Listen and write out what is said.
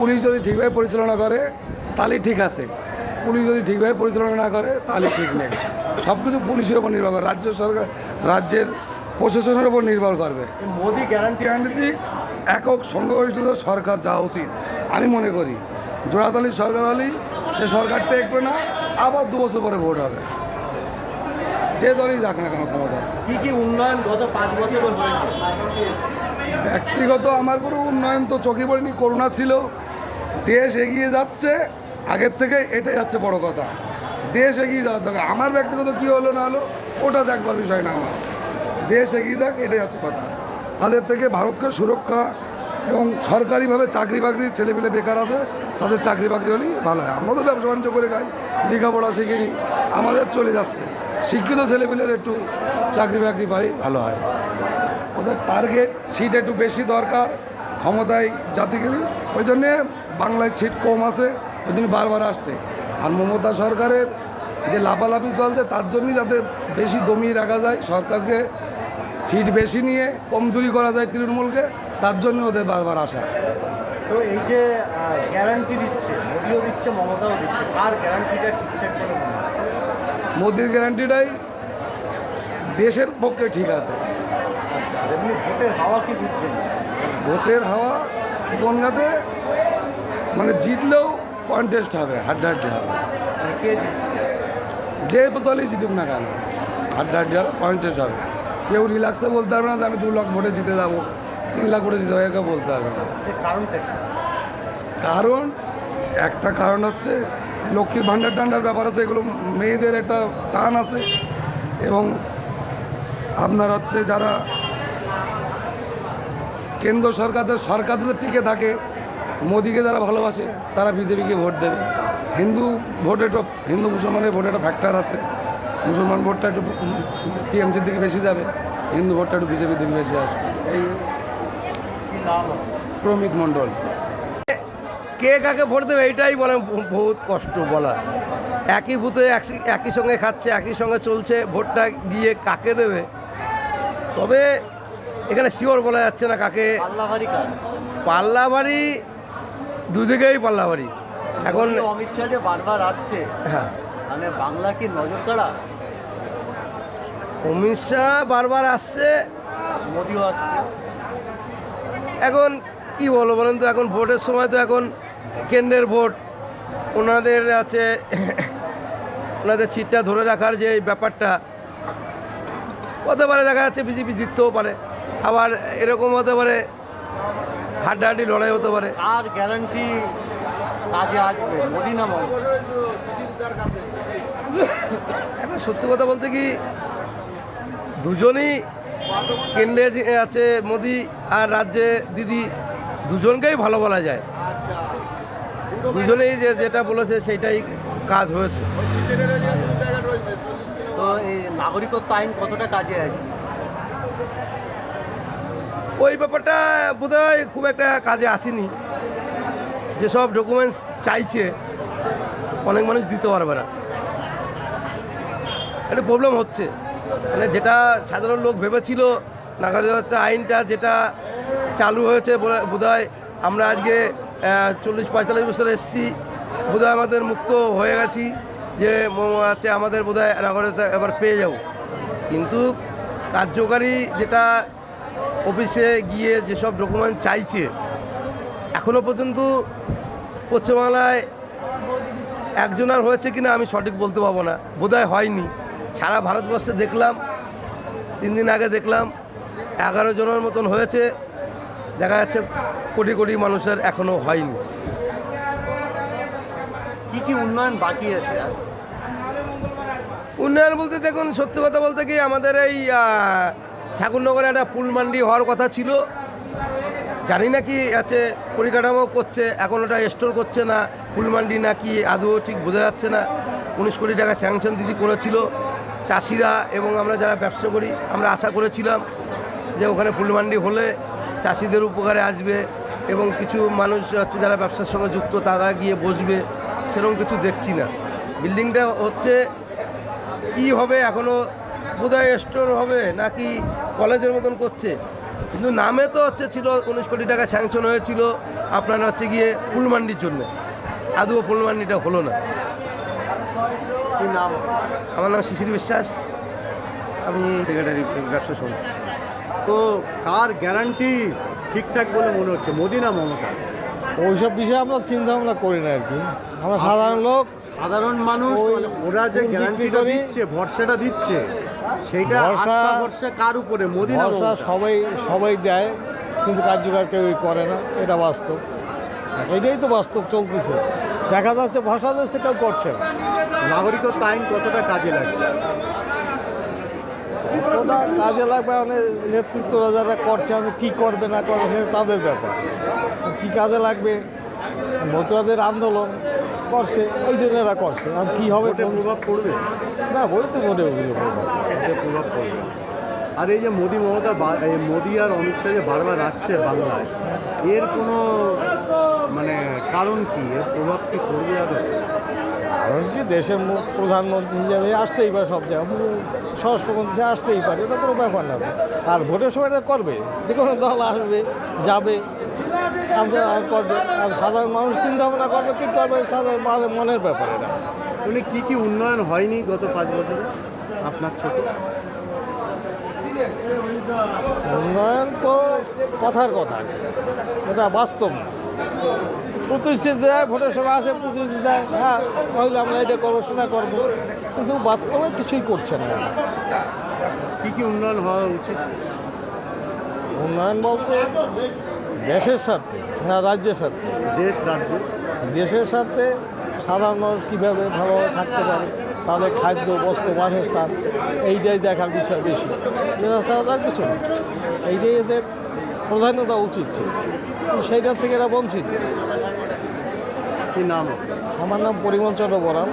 Police যদি ঠিকভাবে পরিচালনা করে তাহলে ঠিক আছে। পুলিশ যদি ঠিকভাবে পরিচালনা না করে তাহলে ঠিক নেই। সব কিছু পুলিশের উপর নির্ভর করে রাজ্য সরকার রাজ্যের প্রশাসনের উপর নির্ভর করবে। মোদি গ্যারান্টি রাজনীতিক একক সংগঠিত সরকার যাওয়া উচিত আমি মনে করি জোড়াতালি সরকার হলেই সে সরকার টেকবে না আবার দু বছর পরে ভোট হবে। যে দলই যাক না কেন ক্ষমতা। কী কী উন্নয়ন গত পাঁচ বছর ব্যক্তিগত আমার কোনো উন্নয়ন তো চোখে পড়েনি করোনা ছিল দেশ এগিয়ে যাচ্ছে, আগের থেকে এটাই হচ্ছে বড় কথা। দেশ এগিয়ে যাওয়ার দরকার। আমার ব্যক্তিগত কী হলো না হলো, ওটা দেখবার বিষয় না আমার। দেশ এগিয়ে যাক, এটাই হচ্ছে কথা। তাদের থেকে ভারতকে সুরক্ষা এবং সরকারিভাবে চাকরি বাকরি ছেলেপিলে বেকার আছে, তাদের চাকরি বাকরি হলেই ভালো হয়। আমরা তো ব্যবসা বাণিজ্য করে খাই, লেখাপড়া শিখিনি আমাদের চলে যাচ্ছে। শিক্ষিত ছেলেপিলের একটু চাকরি বাকরি পাই, ভালো হয়। ওদের টার্গেট সিট একটু বেশি দরকার, ক্ষমতায় জাতিগিরি ওই জন্যে বাংলায় সিট কম আছে ওই জন্য বারবার আসছে। আর মমতা সরকারের যে লাফালাফি চলছে তার জন্যই যাতে বেশি দমিয়ে রাখা যায় সরকারকে সিট বেশি নিয়ে কমজোরি করা যায় তৃণমূলকে তার জন্য ওদের বারবার আসা। তো এই যে গ্যারান্টি দিচ্ছে মোদিও দিচ্ছে মমতাও দিচ্ছে কার গ্যারান্টিটা ঠিকঠাক করে মোদির গ্যারান্টিটাই দেশের পক্ষে ঠিক আছে। আচ্ছা আর ভোটের হাওয়া কি বুঝছেন? ভোটের হাওয়া বনগাতে মানে জিতলেও কন্টেস্ট হবে হাড্ডাহাড্ডি হবে? যে দলই জিতুক না কেন হাড্ডাহাড্ডি হবে কন্টেস্ট হবে। কেউ রিল্যাক্সে বলতে পারবে না যে আমি দু লাখ ভোটে জিতে যাব তিন লাখ ভোটে জিতে যাব বলতে পারবে না। কারণ একটা কারণ হচ্ছে লক্ষ্মীর ভাণ্ডার টান্ডার ব্যাপার আছে এগুলো মেয়েদের একটা টান আছে। এবং আপনার হচ্ছে যারা কেন্দ্র সরকারের সরকার যদি টিকে থাকে মোদিকে যারা ভালোবাসে তারা বিজেপিকে ভোট দেবে। হিন্দু ভোটে তো হিন্দু মুসলমানের ভোটে একটা ফ্যাক্টর আছে। মুসলমান ভোটটা একটু টিএমসির দিকে বেশি যাবে হিন্দু ভোটটা একটু বিজেপির দিকে বেশি আসবে। এই? প্রমিত মণ্ডল। কে কাকে ভোট দেবে এইটাই বলে বহুত কষ্ট বলা একই বুথে একই- সঙ্গে খাচ্ছে একই সঙ্গে চলছে ভোটটা দিয়ে কাকে দেবে? তবে এখানে শিওর বলা যাচ্ছে না কাকে। পাল্লাভারি পাল্লাবাড়ি দুদিকেই পাল্লা বাড়ি। এখন অমিত শাহ যে বারবার আসছে হ্যাঁ। মানে বাংলা কি নজর কাড়া? অমিত শাহ বারবার আসছে। মোদিও আসছে। এখন কি বলব বলেন তো এখন ভোটের সময় তো এখন কেন্দ্রের ভোট। ওনাদের আছে ওনাদের চিটটা ধরে রাখার যে ব্যাপারটা। হতে পারে দেখা যাচ্ছে বিজেপি জিততেও পারে। আবার এরকম হতে পারে হাড্ডাহাড্ডি লড়াই হতে পারে। আর গ্যারান্টি কাজে আসবে মোদি না এখন সত্যি কথা বলতে কি দুজনই কেন্দ্রে আছে মোদি আর রাজ্যে দিদি দুজনকেই ভালো বলা যায়। দুজনেই যে যেটা বলেছে সেটাই কাজ হয়েছে। তো এই নাগরিকত্ব আইন কতটা কাজে আসবে? ওই ব্যাপারটা বোধহয় খুব একটা কাজে আসেনি। যেসব ডকুমেন্টস চাইছে, অনেক মানুষ দিতে পারবে না। একটা প্রবলেম হচ্ছে। মানে যেটা সাধারণ লোক ভেবেছিল নাগরিকত্ব আইনটা যেটা চালু হয়েছে বোধহয় আমরা আজকে চল্লিশ পঁয়তাল্লিশ বছর এসেছি, বোধহয় আমাদের মুক্ত হয়ে গেছি যে আছে আমাদের বোধহয় নাগরিকতা এবার পেয়ে যাব। কিন্তু কার্যকারী যেটা অফিসে গিয়ে যেসব ডকুমেন্ট চাইছে এখনও পর্যন্ত পশ্চিমবাংলায় একজনের হয়েছে কিনা আমি সঠিক বলতে পারব না। বোধহয় হয়নি। সারা ভারতবর্ষে দেখলাম তিন দিন আগে দেখলাম এগারো জনের মতন হয়েছে। দেখা যাচ্ছে কোটি কোটি মানুষের এখনও হয়নি। কি কি উন্নয়ন বাকি আছে? উন্নয়ন বলতে দেখুন সত্যি কথা বলতে কি আমাদের এই ঠাকুরনগরে একটা ফুল মান্ডি হওয়ার কথা ছিল। জানি না কি আছে, পরিকাঠামো করছে, এখন ওটা স্টোর করছে না, ফুলমান্ডি না কি, আদৌ ঠিক বোঝা যাচ্ছে না। উনিশ কোটি টাকা স্যাংশন দিদি করেছিল। চাষিরা এবং আমরা যারা ব্যবসা করি, আমরা আশা করেছিলাম যে ওখানে ফুলমান্ডি হলে চাষিদের উপকারে আসবে এবং কিছু মানুষ হচ্ছে যারা ব্যবসার সঙ্গে যুক্ত, তারা গিয়ে বসবে, সেরকম কিছু দেখছি না। বিল্ডিংটা হচ্ছে, কি হবে এখনও বোধহয় স্টোর হবে নাকি কলেজের মতন করছে। কিন্তু নামে তো হচ্ছে ছিল উনিশ কোটি টাকা স্যাংশন হয়েছিল আপনার হচ্ছে গিয়ে ফুলমান্ডির জন্য। আদৌ ফুলমান্ডিটা হলো না। নাম? আমার নাম শিশির বিশ্বাস। আমি সেক্রেটারি ব্যবসা সমিতি তো কার গ্যারান্টি ঠিকঠাক বলে মনে হচ্ছে মোদি না মমতা? ওইসব বিষয়ে আমরা চিন্তা ভাবনা করি না আর কি। আমরা সাধারণ লোক। সাধারণ মানুষ মানে ওরা যে গ্যারান্টিটা। দিচ্ছে ভরসাটা দিচ্ছে সেইটা ভরসা- ভরসা কার উপরে? মোদি ভরসা সবাই সবাই দেয় কিন্তু কার্যকর কেউই করে না। এটা বাস্তব। এটাই তো বাস্তব চলতেছে। দেখা যাচ্ছে ভরসা দিচ্ছে কেউ করছে না। নাগরিকত্ব আইন কতটা কাজে লাগে ওটা কাজে লাগবে মানে নেতৃত্বরা যারা করছে আমি কী করবে না করবে তাদের ব্যাপার। কী কাজে লাগবে? মতুয়াদের আন্দোলন করছে ওই জন্য এরা করছে। আর কী হবে প্রভাব পড়বে? না বলতে মনে অভিযোগ প্রভাব পড়বে। আর এই যে মোদি মমতা মোদি আর অমিত শাহ যে বারবার আসছে বাংলায় এর কোনো মানে কারণ কি? এর প্রভাব কি পড়বে আদৌ? কারণ কি দেশের প্রধানমন্ত্রী হিসাবে আসতেই পারে সব জায়গায়। স্বরাষ্ট্রমন্ত্রী আসতেই পারে এটা কোনো ব্যাপার না। আর ভোটের সময় এটা করবে। যে কোনো দল আসবে যাবে করবে আর সাধারণ মানুষ চিন্তা ভাবনা করবে কী করবে সাধারণ মনের ব্যাপার এটা উনি কি কি উন্নয়ন হয়নি গত পাঁচ বছরে আপনার ছোট? উন্নয়ন তো কথার কথা। এটা বাস্তব প্রতিশ্রুতি দেয় ভোটের সময় আসে প্রতিশ্রুতি দেয় হ্যাঁ তাহলে আমরা এটা করব সেটা করব। কিন্তু বাস্তবে কিছুই করছে না। কি কি উন্নয়ন হওয়া উচিত? উন্নয়ন বলতে দেশের স্বার্থে না রাজ্যের স্বার্থে? দেশ রাজ্য। দেশের স্বার্থে সাধারণ মানুষ কীভাবে ভালোভাবে থাকতে পারে? তাদের খাদ্য বস্ত্র বাসস্থান এইটাই দেখার বিষয় বেশি। এরা ছাড়া আর কিছু না। এইটাই এদের প্রধানতা উচিত ছিল। সেইটার থেকে এরা বঞ্চিত। কি নাম? আমার নাম পরিমল চন্দ্র বরাম।